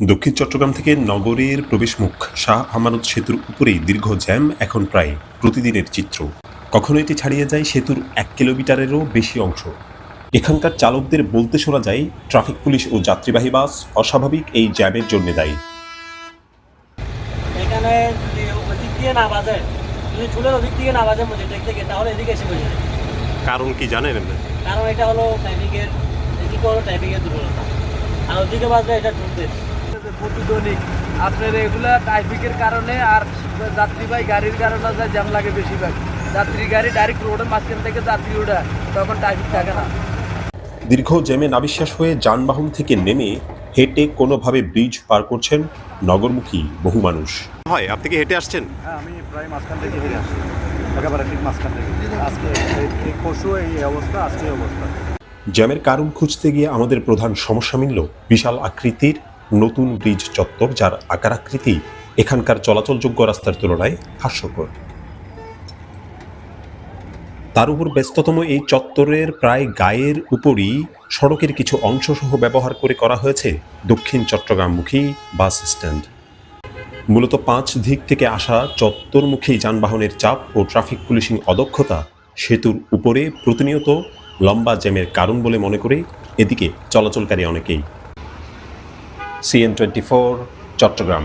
দক্ষিণ চট্টগ্রাম থেকে নগরের প্রবেশমুখ শাহ আমানত সেতুর উপরেই দীর্ঘ জ্যাম এখন প্রায় প্রতিদিনের চিত্র। কখনো এটি ছাড়িয়ে যায় সেতুর এক কিলোমিটারেরও বেশি অংশ। এখানকার চালকদের বলতে শোনা যায় ট্রাফিক পুলিশ ও যাত্রীবাহী বাস অস্বাভাবিক এই জ্যামের জন্য দায়ী। এখানে যদি ওদিক না বাজে যদি চুলের ওদিক না বাজে মধ্যে দেখতে গিয়ে তাহলে এদিকে এসে কারণ কি জানেন কারণ এটা হলো ট্রাফিকের এদিকে হলো ট্রাফিকের দুর্বলতা। আর ওদিকে বাজলে এটা ঢুকবে প্রতিধ্বনি আপনার এগুলা ট্রাফিকের কারণে আর যাত্রীবাহী গাড়ির কারণে যা জ্যাম লাগে বেশিরভাগ। যাত্রী গাড়ি ডাইরেক্ট রোডের মাঝখান থেকে যাত্রী ওঠা তখন ট্রাফিক থাকে না। দীর্ঘ জ্যামে নাবিশ্বাস হয়ে যানবাহন থেকে নেমে হেঁটে কোনোভাবে ব্রিজ পার করছেন নগরমুখী বহু মানুষ। হয় আপনি কি হেঁটে আসছেন? হ্যাঁ আমি প্রায় মাঝখান থেকে হেরে আসছি। একেবারে ঠিক মাঝখান থেকে। আজকে এই- এই অবস্থা আজকে অবস্থা। জ্যামের কারণ খুঁজতে গিয়ে আমাদের প্রধান সমস্যা মিলল বিশাল আকৃতির নতুন ব্রিজ চত্বর যার আকার আকৃতি এখানকার চলাচলযোগ্য রাস্তার তুলনায় হাস্যকর। তার উপর ব্যস্ততম এই চত্বরের প্রায় গায়ের উপরই সড়কের কিছু অংশসহ ব্যবহার করে করা হয়েছে দক্ষিণ চট্টগ্রামমুখী বাস স্ট্যান্ড। মূলত পাঁচ দিক থেকে আসা চত্বরমুখী যানবাহনের চাপ ও ট্রাফিক পুলিশিং অদক্ষতা সেতুর উপরে প্রতিনিয়ত লম্বা জ্যামের কারণ বলে মনে করে এদিকে চলাচলকারী অনেকেই। CN twenty four Chittagong